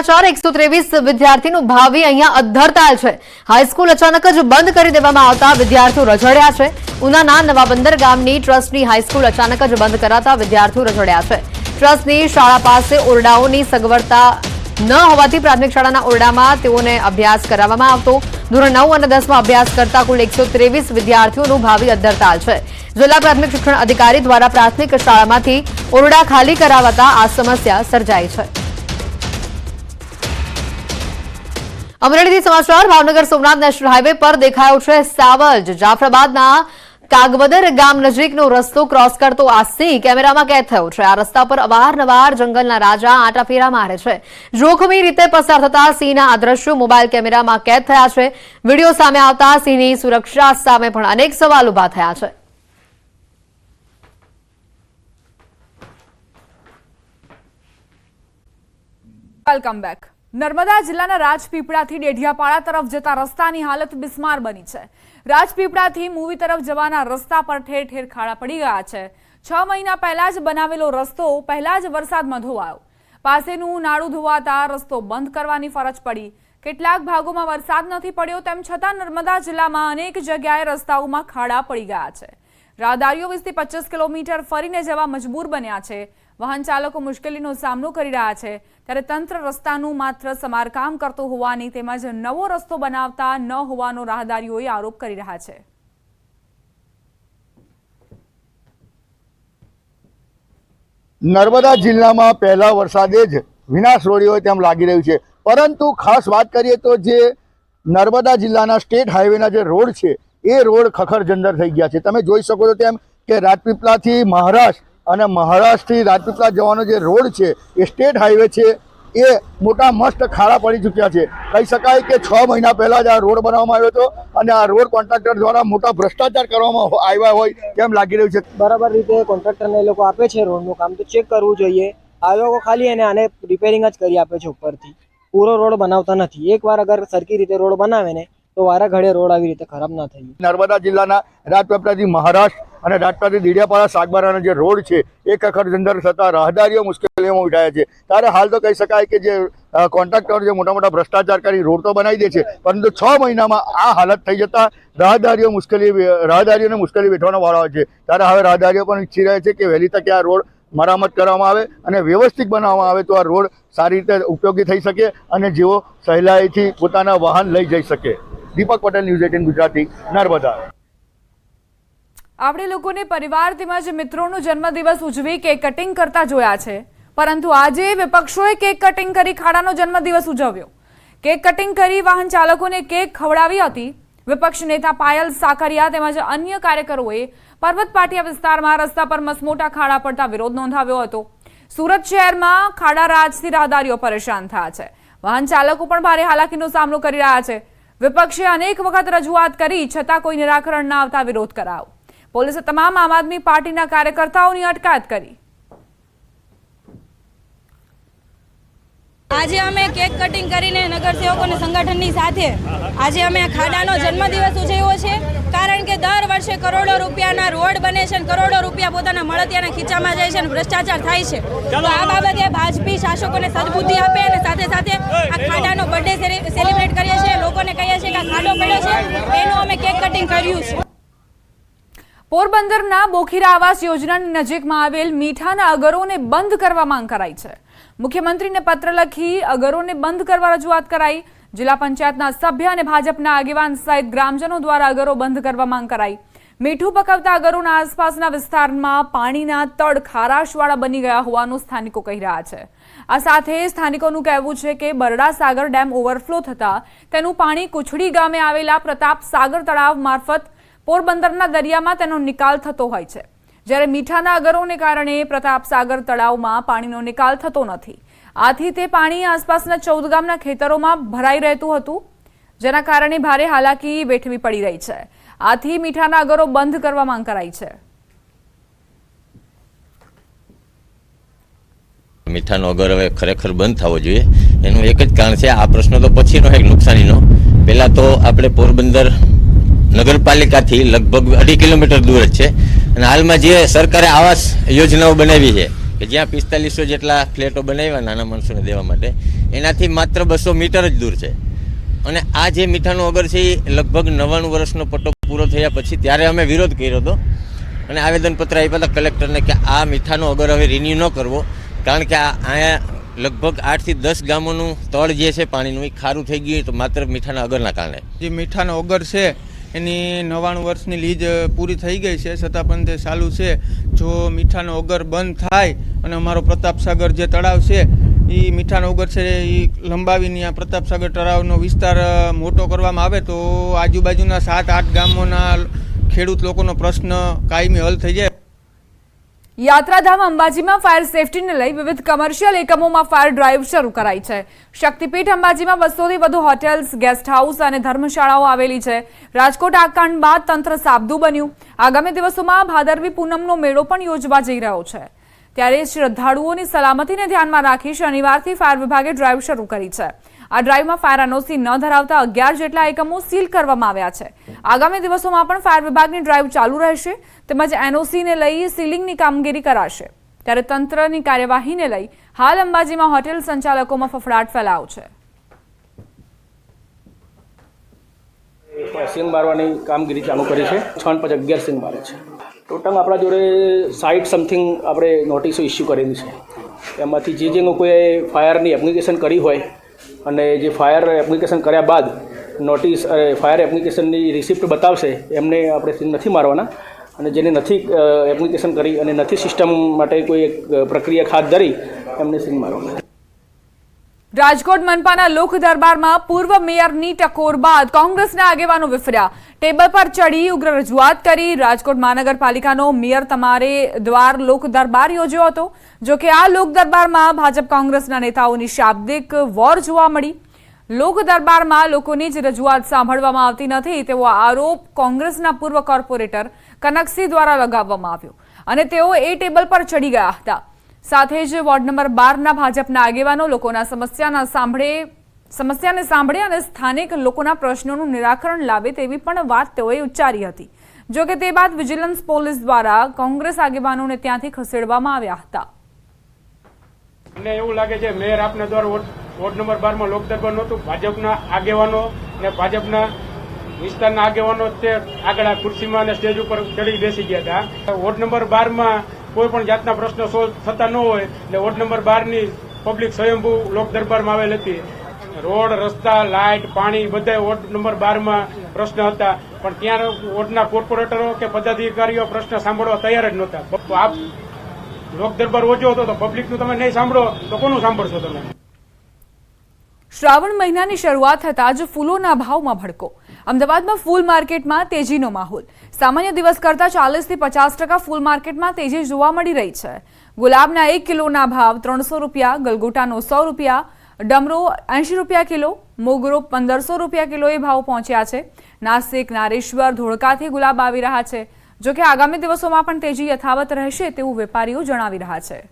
સમાચાર એકસો ત્રેવીસ વિદ્યાર્થીનું ભાવિ અહીંયા અધ્ધરતાલ છે. હાઈસ્કૂલ અચાનક જ બંધ કરી દેવામાં આવતા વિદ્યાર્થીઓ રઝળ્યા છે. ઉનાના નવાબંદર ગામની ટ્રસ્ટની હાઈસ્કૂલ અચાનક જ બંધ કરાતા વિદ્યાર્થીઓ રઝળ્યા છે. ટ્રસ્ટની શાળા પાસે ઓરડાઓની સગવડતા ન હોવાથી પ્રાથમિક શાળાના ઓરડામાં તેઓને અભ્યાસ કરાવવામાં આવતો. ધોરણ નવ અને દસમાં અભ્યાસ કરતા કુલ એકસો ત્રેવીસ વિદ્યાર્થીઓનું ભાવિ અધ્ધરતાલ છે. જિલ્લા પ્રાથમિક શિક્ષણ અધિકારી દ્વારા પ્રાથમિક શાળામાંથી ઓરડા ખાલી કરાવતા આ સમસ્યા સર્જાઈ છે. અમરેલીથી સમાચાર, ભાવનગર સોમનાથ નેશનલ હાઈવે પર દેખાયો છે સાવજ જાફરાબાદના કાગવદર ગામ નજીકનો રસ્તો ક્રોસ કરતો આ સિંહ કેમેરામાં કેદ થયો છે. આ રસ્તા પર અવારનવાર જંગલના રાજા આંટાફેરા મારે છે. જોખમી રીતે પસાર થતા સિંહના આ મોબાઈલ કેમેરામાં કેદ થયા છે. વીડિયો સામે આવતા સિંહની સુરક્ષા સામે પણ અનેક સવાલ ઊભા થયા છે. વેલકમ બેક નર્મદા જિલ્લાના રાજપીપળાથી ડેઢિયાપાડા તરફ જતા રસ્તાની હાલત બિસ્માર બની છે. રાજપીપળાથી મૂવી તરફ જવાના રસ્તા પર ઠેર ઠેર ખાડા પડી ગયા છે. છ મહિના પહેલા જ બનાવેલો રસ્તો પહેલા જ વરસાદમાં ધોવાયો. પાસેનું નાળું ધોવાતા રસ્તો બંધ કરવાની ફરજ પડી. કેટલાક ભાગોમાં વરસાદ નથી પડ્યો તેમ છતાં નર્મદા જિલ્લામાં અનેક જગ્યાએ રસ્તાઓમાં ખાડા પડી ગયા છે. રાહદારીઓ વીસથી પચીસ કિલોમીટર ફરીને જવા મજબૂર બન્યા છે. વાહન ચાલકો મુશ્કેલીનો સામનો કરી રહ્યા છે. ત્યારે તંત્ર રસ્તાનું માત્ર સમારકામ કરતું હોવાની તેમજ નવો રસ્તો બનાવતા ન હોવાનો રાહદારીઓએ આરોપ કરી રહ્યા છે. નર્મદા જિલ્લામાં પહેલા વરસાદે જ વિનાશ રોડી હોય તેમ લાગી રહ્યું છે. પરંતુ ખાસ વાત કરીએ તો જે નર્મદા જિલ્લાના સ્ટેટ હાઈવેના જે રોડ છે, એ રોડ ખખડજંદર થઈ ગયા છે. તમે જોઈ શકો છો તેમ કે રાજપીપળાથી મહારાષ્ટ્ર અને મહારાષ્ટ્રથી રાજપીપળા જવાનો જે રોડ છે એ સ્ટેટ હાઈવે છે એ મોટા મસ્ત ખાડા પડી ચૂક્યા છે. કહી શકાય કે છ મહિના પહેલાં જ આ રોડ બનાવવામાં આવ્યો હતો અને આ રોડ કોન્ટ્રાક્ટર દ્વારા મોટા ભ્રષ્ટાચાર કરવામાં આવ્યા હોય તેમ લાગી રહ્યું છે. બરાબર રીતે કોન્ટ્રાક્ટરને એ લોકો આપે છે રોડનું કામ તો ચેક કરવું જોઈએ. આ લોકો ખાલી એને આને રિપેરિંગ જ કરી આપે છે ઉપરથી. પૂરો રોડ બનાવતા નથી. એકવાર અગર સરખી રીતે રોડ બનાવે ને તો વારા ઘડે રોડ આવી રીતે ખરાબ ના થઈ નર્મદા જિલ્લાના રાજપીપળાથી મહારાષ્ટ્ર અને રાજપાથી દીડિયાપાડા સાગબારાનો જે રોડ છે એ કખડજંદર થતાં રાહદારીઓ મુશ્કેલીઓમાં ઉઠાયા છે. ત્યારે હાલ તો કહી શકાય કે જે કોન્ટ્રાક્ટર જે મોટા મોટા ભ્રષ્ટાચાર કરી રોડ તો બનાવી દે છે, પરંતુ છ મહિનામાં આ હાલત થઈ જતા રાહદારીઓ મુશ્કેલી રાહદારીઓને મુશ્કેલી વેઠવાનો વાળો આવે છે. ત્યારે હવે રાહદારીઓ પણ ઈચ્છી રહ્યા છે કે વહેલી તકે આ રોડ મરામત કરવામાં આવે અને વ્યવસ્થિત બનાવવામાં આવે તો આ રોડ સારી રીતે ઉપયોગી થઈ શકે અને જેઓ સહેલાઈથી પોતાના વાહન લઈ જઈ શકે. Deepak Patel, News eighteen Gujarati, Narmada. આપણે લોકોને પરિવાર તેમજ મિત્રોનો જન્મદિવસ ઉજવી કેક કટિંગ કરતા જોયા છે. પરંતુ આજે વિપક્ષોએ કેક કટિંગ કરી ખાડાનો જન્મદિવસ ઉજવ્યો. કેક કટિંગ કરી વાહન ચાલકોને કેક ખવડાવી હતી. વિપક્ષ નેતા પાયલ સાકરિયા તેમજ અન્ય કાર્યકરોએ પર્વત પાટિયા વિસ્તારમાં રસ્તા પર મસમોટા ખાડા પડતા વિરોધ નોંધાવ્યો હતો. સુરત શહેરમાં ખાડા રાજથી રાહદારીઓ પરેશાન થયા છે. વાહન ચાલકો પણ ભારે હાલાકીનો સામનો કરી રહ્યા છે. વિપક્ષે અનેક વખત રજૂઆત કરી છતાં કોઈ નિરાકરણ ના આવતા વિરોધ કરાયો. પોલીસે તમામ આમ આદમી પાર્ટીના કાર્યકર્તાઓની અટકાયત કરી. આજે અમે કેક કટિંગ કરીને નગરસેવકોને સંગઠનની સાથે આજે અમે ખાડાનો જન્મદિવસ ઉજવ્યો છે. કારણ કે દર વર્ષે કરોડો રૂપિયાના રોડ બને છે અને કરોડો રૂપિયા પોતાના મળતિયાના ખીચામાં જાય છે અને ભ્રષ્ટાચાર થાય છે. તો આ બાબતે ભાજપી શાસકોને સદબુદ્ધિ આપે અને સાથે સાથે આ ખાડાનો બર્થડે સેલિબ્રેટ કરીએ છીએ. લોકોને કહીએ છીએ કે આ ખાડો પડ્યો છે. એનું અમે કેક કટિંગ કર્યું છે. પોરબંદરના બોખીરા આવાસ યોજનાની નજીકમાં આવેલ મીઠાના અગરોને બંધ કરવા માંગ કરાઈ છે. મુખ્યમંત્રીને પત્ર લખી અગરોને બંધ કરવા રજૂઆત કરાઈ. જિલ્લા પંચાયતના સભ્ય અને ભાજપના આગેવાન સહિત ગ્રામજનો દ્વારા અગરો બંધ કરવા માંગ કરાઈ. મીઠું પકવતા અગરોના આસપાસના વિસ્તારમાં પાણીના તળ ખારાશવાળા બની ગયા હોવાનું સ્થાનિકો કહી રહ્યા છે. આ સાથે સ્થાનિકોનું કહેવું છે કે બરડા સાગર ડેમ ઓવરફ્લો થતા તેનું પાણી કુછડી ગામે આવેલા પ્રતાપ સાગર તળાવ મારફત પોરબંદરના દરિયામાં તેનો નિકાલ થતો હોય છે. જ્યારે મીઠાના અગરોને કારણે પ્રતાપ સાગર તળાવમાં પાણીનો નિકાલ થતો નથી. આથી તે પાણી આસપાસના ચૌદ ગામના ખેતરોમાં ભરાઈ રહેતું હતું. જેના કારણે ભારે હાલાકી વેઠવી પડી રહી છે. આથી મીઠાના અગરો બંધ કરવા માંગ કરાઈ છે. મીઠાનો અગર હવે ખરેખર બંધ થવો જોઈએ. એનું એક જ કારણ છે, આ પ્રશ્ન તો પછીનો એક નુકસાનીનો. પહેલાં તો આપણે પોરબંદર નગરપાલિકાથી લગભગ અઢી કિલોમીટર દૂર જ છે. અને હાલમાં જે સરકારે આવાસ યોજનાઓ બનાવી છે, કે જ્યાં પિસ્તાલીસો જેટલા ફ્લેટો બનાવ્યા નાના માણસોને દેવા માટે, એનાથી માત્ર બસો મીટર જ દૂર છે. અને આ જે મીઠાનો અગર છે એ લગભગ નવ્વાણું વર્ષનો પટ્ટો પૂરો થયા પછી ત્યારે અમે વિરોધ કર્યો હતો. અને આવેદનપત્ર આપ્યા હતા કલેક્ટરને કે આ મીઠાનો અગર હવે રિન્યુ ન કરવો, કારણ કે આ અહીંયા લગભગ આઠથી દસ ગામોનું તળ જે છે પાણીનું, એ ખારું થઈ ગયું તો માત્ર મીઠાના અગરના કારણે. જે મીઠાનો અગર છે એની નવ્વાણું વર્ષની લીજ પૂરી થઈ ગઈ છે. છતાં પણ તે ચાલુ છે. જો મીઠાનો ઓગર બંધ થાય અને અમારો પ્રતાપસાગર જે તળાવ છે એ મીઠાનો ઓગર છે એ લંબાવીને આ પ્રતાપસાગર તળાવનો વિસ્તાર મોટો કરવામાં આવે તો આજુબાજુના સાત, આઠ ગામોના ખેડૂત લોકોનો પ્રશ્ન કાયમી હલ થઈ જાય. યાત્રાધામ અંબાજીમાં ફાયર સેફટીને લઈ વિવિધ કમર્શિયલ એકમોમાં ફાયર ડ્રાઈવ શરૂ કરાઈ છે. શક્તિપીઠ અંબાજીમાં બસોથી વધુ હોટેલ્સ, ગેસ્ટ હાઉસ અને ધર્મશાળાઓ આવેલી છે. રાજકોટ આકાંડ બાદ તંત્ર સાબદું બન્યું. આગામી દિવસોમાં ભાદરવી પૂનમનો મેળો પણ યોજવા જઈ રહ્યો છે. ત્યારે શ્રદ્ધાળુઓની સલામતીને ધ્યાનમાં રાખી શનિવારથી ફાયર વિભાગે ડ્રાઈવ શરૂ કરી છે. આ ડ્રાઈવમાં ફાયર એનઓસી ન ધરાવતા અગિયાર જેટલા એકમો સીલ કરવામાં આવ્યા છે. આગામી દિવસોમાં પણ ફાયર વિભાગની ડ્રાઈવ ચાલુ રહેશે તેમજ એનઓસીને લઈ સીલિંગની કામગીરી કરાશે. ત્યારે તંત્રની કાર્યવાહીને લઈ હાલ અંબાજીમાં હોટેલ સંચાલકોમાં ફફડાટ ફેલાવ છે. સિંગ મારવાની કામગીરી ચાલુ કરી છે. છ પછી અગિયાર સિંગ મારે છે. ટોટલ આપણા જોડે સાઈટ સમથિંગ આપણે નોટિસો ઇસ્યુ કરેલી છે. એમાંથી જે જે લોકોએ ફાયરની એપ્લિકેશન કરી હોય અને જે ફાયર એપ્લિકેશન કર્યા બાદ નોટિસ ફાયર એપ્લિકેશનની રિસિપ્ટ બતાવશે, એમને આપણે નથી મારવાના. અને જેને નથી એપ્લિકેશન કરી અને નથી સિસ્ટમ માટે કોઈ એક પ્રક્રિયા હાથ ધરી, એમને સિંગ મારવાના. રાજકોટ મનપાના લોક દરબારમાં પૂર્વ મેયરની ટકોર બાદ કોંગ્રેસના આગેવાનો વિફર્યા. ટેબલ પર ચડી ઉગ્ર રજૂઆત કરી રાજકોટ મહાનગરપાલિકાનો મેયર તમારે દ્વાર લોક દરબાર યોજ્યો હતો. જો કે આ લોક દરબારમાં ભાજપ કોંગ્રેસના નેતાઓની શાબ્દિક વોર જોવા મળી. લોક દરબારમાં લોકોની જ રજૂઆત સાંભળવામાં આવતી નથી તેવો આરોપ કોંગ્રેસના પૂર્વ કોર્પોરેટર કનકસિંહ દ્વારા લગાવવામાં આવ્યો. અને તેઓ એ ટેબલ પર ચડી ગયા હતા. સાથે જ વોર્ડ નંબર બારના ભાજપના આગેવાનો લોકોના સમસ્યાના સાંભળે, સમસ્યાને સાંભળે અને સ્થાનિક લોકોના પ્રશ્નોનું નિરાકરણ લાવે તેવી પણ વાત તેઓએ ઉચ્ચારી હતી. જોકે તે બાદ વિજિલન્સ પોલીસ દ્વારા કોંગ્રેસ આગેવાનોને ત્યાંથી ખસેડવામાં આવ્યા હતા. મને એવું લાગે છે, મેયર આપના દ્વારા વોર્ડ નંબર બારમાં લોકદરબાર નહોતું. ભાજપના આગેવાનો અને ભાજપના વિસ્તારના આગેવાનો તે આગળ ખુરશીમાં અને સ્ટેજ ઉપર ચડી બેસી ગયા હતા. વોર્ડ નંબર બારમાં કોઈ પણ જાતના પ્રશ્નો સોલ્વ થતા ન હોય, એટલે વોર્ડ નંબર બારની પબ્લિક સ્વયંભૂ લોકદરબારમાં આવેલ હતી. રોડ, રસ્તા, લાઇટ, પાણી, બધા વોર્ડ નંબર બારમાં પ્રશ્ન હતા. પણ ત્યાં વોર્ડના કોર્પોરેટરો કે પદાધિકારીઓ પ્રશ્ન સાંભળવા તૈયાર જ નહોતા. આપ લોક દરબાર ઓછો હતો તો પબ્લિકનું તમે નહીં સાંભળો, તો કોનું સાંભળશો તમે? શ્રાવણ મહિનાની શરૂઆત થતાં જ ફૂલોના ભાવમાં ભડકો. અમદાવાદમાં ફૂલ માર્કેટમાં તેજીનો માહોલ. સામાન્ય દિવસ કરતાં ચાલીસથી પચાસ ટકા ફૂલ માર્કેટમાં તેજી જોવા મળી રહી છે. ગુલાબના એક કિલોના ભાવ ત્રણસો રૂપિયા, ગલગોટાનો સો રૂપિયા, ડમરો એંશી રૂપિયા કિલો, મોગરો પંદરસો રૂપિયા કિલોએ ભાવ પહોંચ્યા છે. નાસિક, નારેશ્વર, ધોળકાથી ગુલાબ આવી રહ્યા છે. જોકે આગામી દિવસોમાં પણ તેજી યથાવત રહેશે તેવું વેપારીઓ જણાવી રહ્યા છે.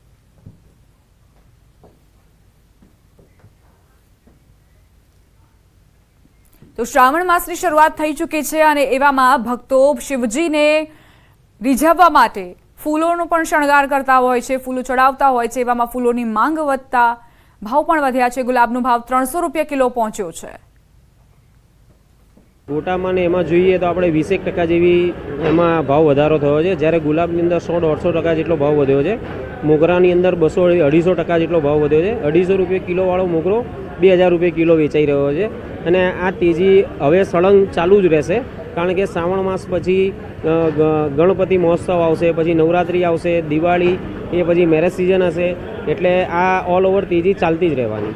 તો શ્રાવણ માસની શરૂઆત થઈ ચૂકી છે અને એવામાં ભક્તો શિવજીને રીઝવવા માટે ફૂલોનો પણ શણગાર કરતા હોય છે, ફૂલો ચડાવતા હોય છે, એવામાં ફૂલોની માંગ વધતા ભાવ પણ વધ્યા છે. ગુલાબનો ભાવ ત્રણસો રૂપિયા કિલો પહોંચ્યો છે. ગોટામાં ને એમાં જોઈએ તો આપણે વીસેક ટકા જેવી એમાં ભાવ વધારો થયો છે. જ્યારે ગુલાબની અંદર સો દોઢસો ટકા જેટલો ભાવ વધ્યો છે. મોગરાની અંદર બસો અઢીસો ટકા જેટલો ભાવ વધ્યો છે. અઢીસો રૂપિયા કિલોવાળો મોગરો બે હજાર રૂપિયા કિલો વેચાઈ રહ્યો છે. અને આ તેજી હવે સળંગ ચાલુ જ રહેશે. કારણ કે શ્રાવણ માસ પછી ગણપતિ મહોત્સવ આવશે, પછી નવરાત્રિ આવશે, દિવાળી, એ પછી મેરેજ સિઝન હશે. એટલે આ ઓલ ઓવર તેજી ચાલતી જ રહેવાની.